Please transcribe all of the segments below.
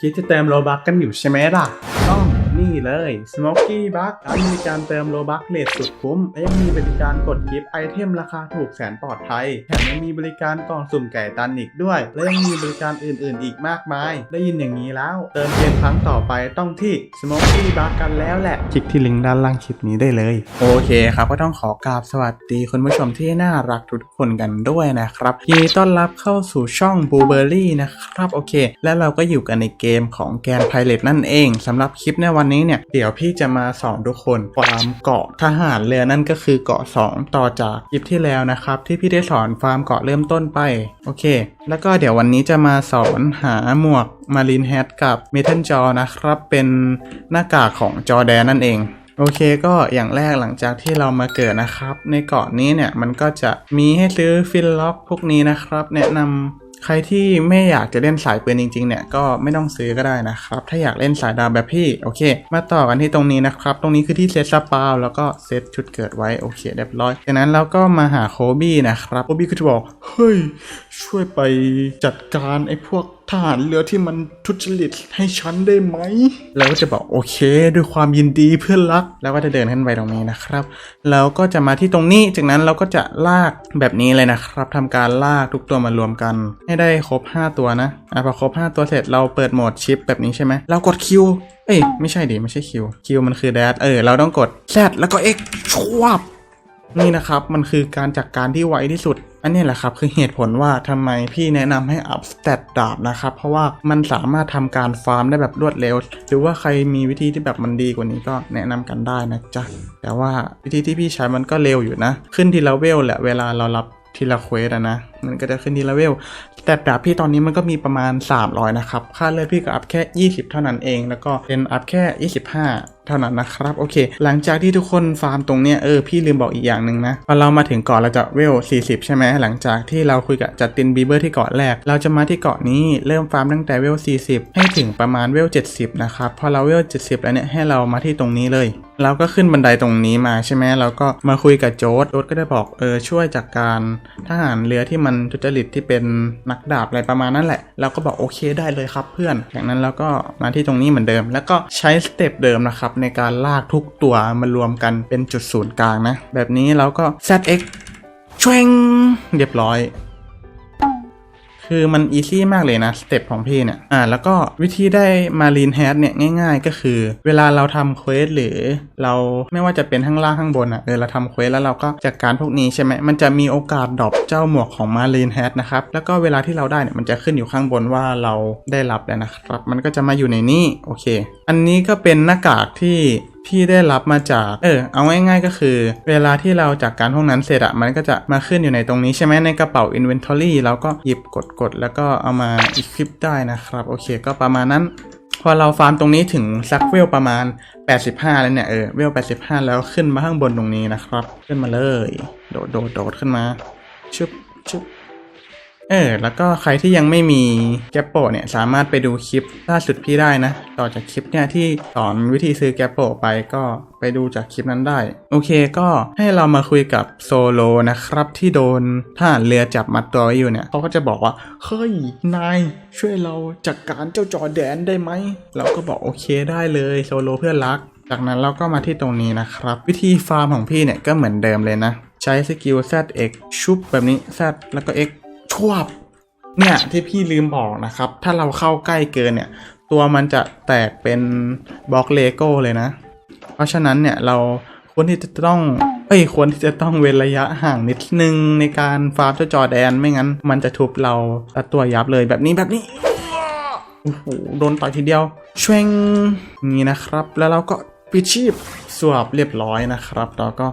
คิดจะเติมโลบักกันอยู่ใช่ไหมล่ะ นี่เลย Smoky Bug ร้านบริการเติมโลบักเลทสุดคุ้มและยังมีบริการกดกิฟต์ไอเทมราคาถูกแสนปลอดภัยแถมยังมีบริการกล่องสุ่มไก่ตันอีกด้วย และยังมีบริการอื่นๆ อีกมากมาย ได้ยินอย่างนี้แล้ว เติมเกมครั้งต่อไปต้องที่ Smoky Bug กันแล้วแหละ คลิกที่ลิงก์ด้านล่างคลิปนี้ได้เลย โอเคครับก็ต้องขอกราบสวัสดีคุณผู้ชมที่น่ารักทุกคนกันด้วยนะครับยินดีต้อนรับเข้าสู่ช่อง b ูเบอรี่นะครับโอเค และเราก็อยู่กันในเกมของแกนไพเรตนั่นเองสำหรับคลิปในวันนี้เนี่ย เดี๋ยวพี่จะมาสอนทุกคนฟามเกาะทหารเรือนั่นก็คือเกาะ 2 ต่อจากคลิปที่แล้วนะครับ ที่พี่ได้สอนฟาร์มเกาะเริ่มต้นไปโอเค แล้วก็เดี๋ยววันนี้จะมาสอนหาหมวกมารีนแฮทกับเมทัลจอนะครับ เป็นหน้ากากของจอแดนนั่นเองโอเคก็อย่างแรกหลังจากที่เรามาเกิดนะครับ ในเกาะนี้เนี่ยมันก็จะมีให้ซื้อฟิลล็อกพวกนี้นะครับ แนะนำ ใครที่ไม่อยากจะเล่นสายปืนจริงๆเนี่ยก็ไม่ต้องซื้อก็ได้นะครับ ถ้าอยากเล่นสายดาวแบบพี่โอเค มาต่อกันที่ตรงนี้นะครับ ตรงนี้คือที่เซตสปาวแล้วก็เซตชุดเกิดไว้โอเคเรียบร้อยจากนั้นเราก็มาหาโคบี้นะครับโคบี้ก็จะบอกเฮ้ยช่วยไปจัดการไอ้พวก ทหารเรือที่มันทุจริตให้ฉันได้ไหมแล้วก็จะบอกโอเค ด้วยความยินดีเพื่อนรัก แล้วก็จะเดินขึ้นไปตรงนี้นะครับ แล้วก็จะมาที่ตรงนี้ จากนั้นเราก็จะลากแบบนี้เลยนะครับทำการลากทุกตัวมารวมกัน ให้ได้ครบ 5 ตัวนะอะพอครบ 5 ตัวเสร็จเราเปิดโหมดชิปแบบนี้ใช่ไหมเรากดคิวเอ้ยไม่ใช่ดิไม่ใช่คิวคิวมันคือแดดเออเราต้องกด Z แล้วก็ X ชวบ นี่นะครับมันคือการจัดกการที่ไวที่สุด อันนี้แหละครับคือเหตุผลว่าทำไมพี่แนะนำให้อัพสเตตดาบนะครับ เพราะว่ามันสามารถทำการฟาร์มได้แบบรวดเร็ว หรือว่าใครมีวิธีที่แบบมันดีกว่านี้ก็แนะนำกันได้นะจ๊ะ แต่ว่าวิธีที่พี่ใช้มันก็เร็วอยู่นะ ขึ้นทีละเวลแหละเวลาเรารับทีละเควสนะมันก็จะขึ้นทีละเวล แต่ดาบพี่ตอนนี้มันก็มีประมาณ 300 นะครับ ค่าเลือดพี่ก็อัพแค่ 20 เท่านั้นเอง แล้วก็เป็นอัพแค่ 25 เท่านั้นนะครับ โอเค หลังจากที่ทุกคนฟาร์มตรงเนี้ย เออ พี่ลืมบอกอีกอย่างหนึ่งนะ พอเรามาถึงเกาะเราจะเวล 40 ใช่ไหม หลังจากที่เราคุยกับจัดตินบีเบอร์ที่เกาะแรก เราจะมาที่เกาะนี้ เริ่มฟาร์มตั้งแต่เวล 40 ให้ถึงประมาณเวล 70 นะครับ พอเราเวล 70 แล้วเนี่ย ให้เรามาที่ตรงนี้เลยเราก็ขึ้นบันไดตรงนี้มาใช่ไหมเราก็มาคุยกับโจ๊ดโจ๊ดก็ได้บอก เออ ช่วยจากการทหารเรือที่มันทุจริตที่เป็นนักดาบอะไรประมาณนั้นแหละเราก็บอกโอเคได้เลยครับเพื่อน จากนั้นเราก็มาที่ตรงนี้เหมือนเดิม แล้วก็ใช้สเต็ปเดิมนะครับในการลากทุกตัวมารวมกันเป็นจุดศูนย์กลางนะ แบบนี้เราก็ ZX ชวงเรียบร้อย คือมันอีซี่มากเลยนะสเต็ปของพี่เนี่ยอ่าแล้วก็วิธีได้มารีนแฮดเนี่ยง่าย ๆ ก็คือ เวลาเราทำเควสหรือเราไม่ว่าจะเป็นข้างล่างข้างบนอะเออเราทำเควสแล้วเราก็จัดการพวกนี้ใช่ไหมมันจะมีโอกาสดรอปเจ้าหมวกของมารีนแฮดนะครับแล้วก็เวลาที่เราได้เนี่ยมันจะขึ้นอยู่ข้างบนว่าเราได้รับแล้วนะครับมันก็จะมาอยู่ในนี้โอเค อันนี้ก็เป็นหน้ากากที่ พี่ได้รับมาจาก เออ เอาง่ายๆก็คือ เวลาที่เราจากการพวกนั้นเสร็จอะมันก็จะมาขึ้นอยู่ในตรงนี้ใช่ไหมในกระเป๋า Inventory เราก็หยิบกดๆแล้วก็เอามา equip ได้นะครับ โอเค ก็ประมาณนั้น พอเราฟาร์มตรงนี้ถึงสักเวลประมาณ 85 แล้วเนี่ย เออ เวล 85 แล้วขึ้นมาข้างบนตรงนี้นะครับ ขึ้นมาเลย โดดโดดโดดขึ้นมาชึบชึบ เออ แล้วก็ใครที่ยังไม่มีแกปโปเนี่ยสามารถไปดูคลิปล่าสุดพี่ได้นะ ต่อจากคลิปเนี่ยที่สอนวิธีซื้อแกปโปไปก็ไปดูจากคลิปนั้นได้ โอเคก็ให้เรามาคุยกับโซโลนะครับ ที่โดนทหารเรือจับมัดตัวไว้อยู่เนี่ยเขาก็จะบอกว่า เฮ้ย นาย ช่วยเราจัดกการเจ้าจอแดนได้ไหม เราก็บอกโอเคได้เลยโซโลเพื่อนรัก จากนั้นเราก็มาที่ตรงนี้นะครับ วิธีฟาร์มของพี่เนี่ยก็เหมือนเดิมเลยนะ ใช้สกิล ZX ชุบแบบนี้ Z แล้วก็ X ชวบเนี่ยที่พี่ลืมบอกนะครับ ถ้าเราเข้าใกล้เกินเนี่ย ตัวมันจะแตกเป็นบล็อกเลโก้เลยนะ เพราะฉะนั้นเนี่ยเราควรที่จะต้องเอ้ยควรที่จะต้องเว้นระยะห่างนิดนึงในการฟาร์มเจ้าจอแดนไม่งั้น มันจะทุบเราตัวยับเลยแบบนี้แบบนี้โอ้โหโดนต่อยทีเดียวชวงนี่นะครับ แล้วเราก็ปิดชีพสวบเรียบร้อยนะครับแล้วก็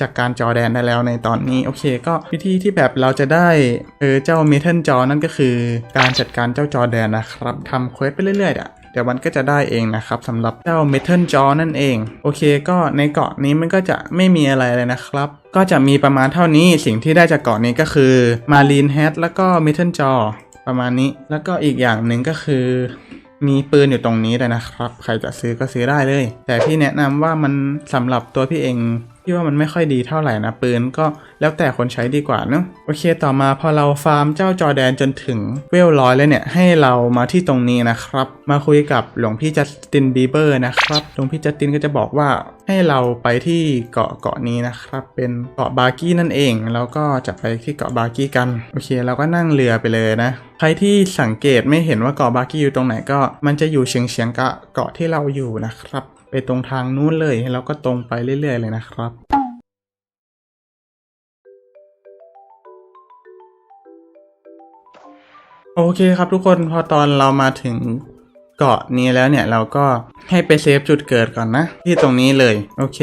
จากการจอแดนได้แล้วในตอนนี้โอเค ก็วิธีที่แบบเราจะได้เออเจ้าเมทัลจอนั่นก็คือ การจัดการเจ้าจอแดนนะครับทำเควสไปเรื่อยๆอะเดี๋ยวมันก็จะได้เองนะครับสำหรับเจ้าเมทัลจอนั่นเอง โอเคก็ในเกาะนี้มันก็จะไม่มีอะไรเลยนะครับ ก็จะมีประมาณเท่านี้สิ่งที่ได้จากเกาะนี้ก็คือมารีนแฮทแล้วก็เมทัลจอประมาณนี้ แล้วก็อีกอย่างหนึ่งก็คือ มีปืนอยู่ตรงนี้เลยนะครับ ใครจะซื้อก็ซื้อได้เลย แต่พี่แนะนำว่ามันสำหรับตัวพี่เอง พี่ว่ามันไม่ค่อยดีเท่าไหร่นะปืนก็แล้วแต่คนใช้ดีกว่าเนอะโอเคต่อมาพอเราฟาร์มเจ้าจอแดนจนถึงเวลร้อยแล้วเนี่ยให้เรามาที่ตรงนี้นะครับ มาคุยกับหลวงพี่จัสตินบีเบอร์นะครับหลวงพี่จัสตินก็จะบอกว่าให้เราไปที่เกาะเกาะนี้นะครับ เป็นเกาะบาร์กี้นั่นเองแล้วก็จะไปที่เกาะบาร์กี้กันโอเคเราก็นั่งเรือไปเลยนะใครที่สังเกตไม่เห็นว่าเกาะบาร์กี้อยู่ตรงไหนก็ มันจะอยู่เฉียงเฉียงๆกับเกาะที่เราอยู่นะครับ ไปตรงทางนู้นเลยแล้วก็ตรงไปเรื่อย ๆ เลยนะครับโอเคครับทุกคนพอตอนเรามาถึงเกาะนี้แล้วเนี่ยเราก็ให้ไปเซฟจุดเกิดก่อนนะ ที่ตรงนี้เลย โอเค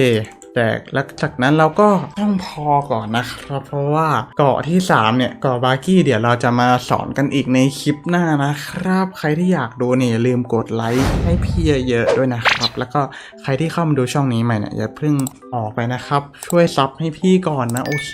แต่หลังจากนั้นเราก็ต้องพอก่อนนะครับ เพราะว่าเกาะที่ 3 เนี่ยเกาะบาร์กี้เดี๋ยวเราจะมาสอนกันอีกในคลิปหน้านะครับ ใครที่อยากดูเนี่ยอย่าลืมกดไลค์ให้พี่เยอะๆด้วยนะครับ แล้วก็ใครที่เข้ามาดูช่องนี้ใหม่เนี่ยอย่าเพิ่งออกไปนะครับ ช่วยซับให้พี่ก่อนนะโอเค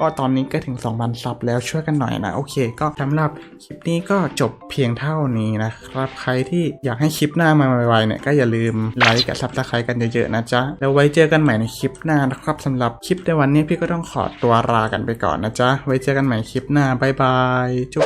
ก็ตอนนี้ก็ถึง 2,000ซับแล้วช่วยกันหน่อยนะโอเค ก็สำหรับคลิปนี้ก็จบเพียงเท่านี้นะครับ ใครที่อยากให้คลิปหน้ามาไวๆเนี่ยก็อย่าลืมไลค์กับซับสไครต์กันเยอะๆนะจ๊ะแล้วไว้เจอกันใหม่ในคลิปลิปหน้านะครับสำหรับคลิปในวันนี้พี่ก็ต้องขอตัวลากันไปก่อนนะจ๊ะ ไว้เจอกันใหม่คลิปหน้าบายบาย จุ๊บ